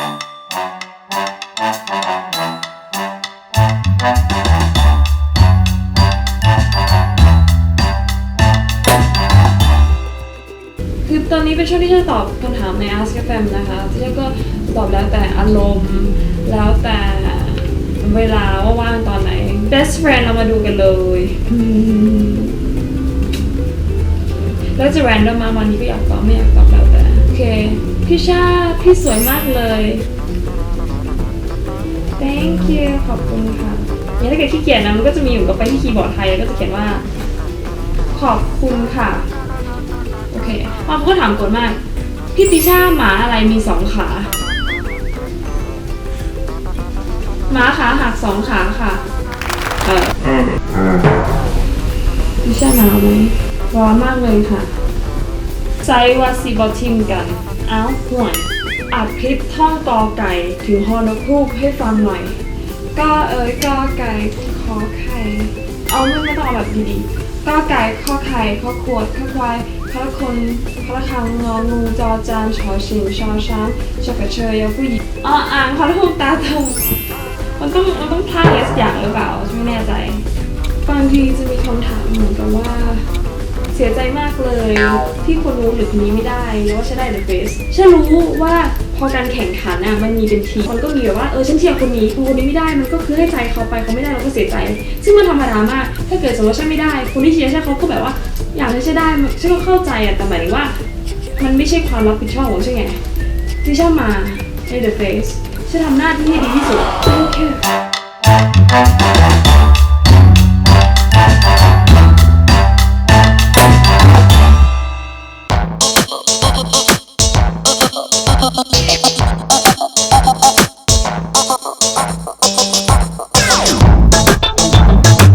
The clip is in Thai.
คือตอนนี้เป็นช่วงที่จะตอบคำถามใน Ask FM นะคะที่ฉันก็ตอบแล้วแต่อารมณ์แล้วแต่เวลาว่าว่างตอนไหน best friend เรามาดูกันเลยอืมแล้วจะ random มาวันนี้ก็อยากตอบไม่อยากตอบแล้วแต่โอเค พี่ชาพี่สวยมากเลย thank you ขอบคุณค่ะเนี่ยถ้าเกิดขี้เกียจนะมันก็จะมีอยู่กับไปที่คีย์บอร์ดไทยแล้วก็จะเขียนว่า ขอบคุณค่ะ โอเคมาเขาก็ถามกดมาก พี่ติช่าหมาอะไรมีสองขา หมาขาหักสองขาค่ะ เออติช่าหนาวไหมร้อนมากเลยค่ะไซวาซีบอทิมกัน เอ้าห่วยอัดคลิปท่องกอไก่ถึงฮอนกฮูกให้ฟังหน่อยก็เอ้ยกอไก่ขอไข่เอาไม่ไม่ต้องเอาแบบดีๆก็ไก่ข้อไข่ข้อขวดข้อควายข้อละคนข้อละคังงองูจอจานชอชิงชอช้างชอกระเชยยอผู้หญิงอ๋ออ่างข้อละหูกตาโตมันต้องมันต้องท่าเอสอย่างหรือเปล่าไม่แน่ใจบางทีจะมีคำถามเหมือนกับว่า เสียใจมากเลยที่คนรู้หรือคนนี้ไม่ได้หรือว่าฉันได้เดอะเฟสฉันรู้ว่าพอการแข่งขันอะมันมีเป็นทีมมันก็มีแบบว่าเออฉันเชียร์คนนี้คนนี้ไม่ได้มันก็คือให้ใจเขาไปเขาไม่ได้เราก็เสียใจ ซึ่งมันธรรมดามาก ถ้าเกิดสมมติว่าฉันไม่ได้ คนที่เชียร์ฉันเขาก็แบบว่า อยากให้ฉันได้ฉันก็เข้าใจอะแต่หมายถึงว่า มันไม่ใช่ความรับผิดชอบของฉันไงที่ฉันมาในเดอะเฟสฉันทำหน้าที่ให้ดีที่สุดโอเค oh.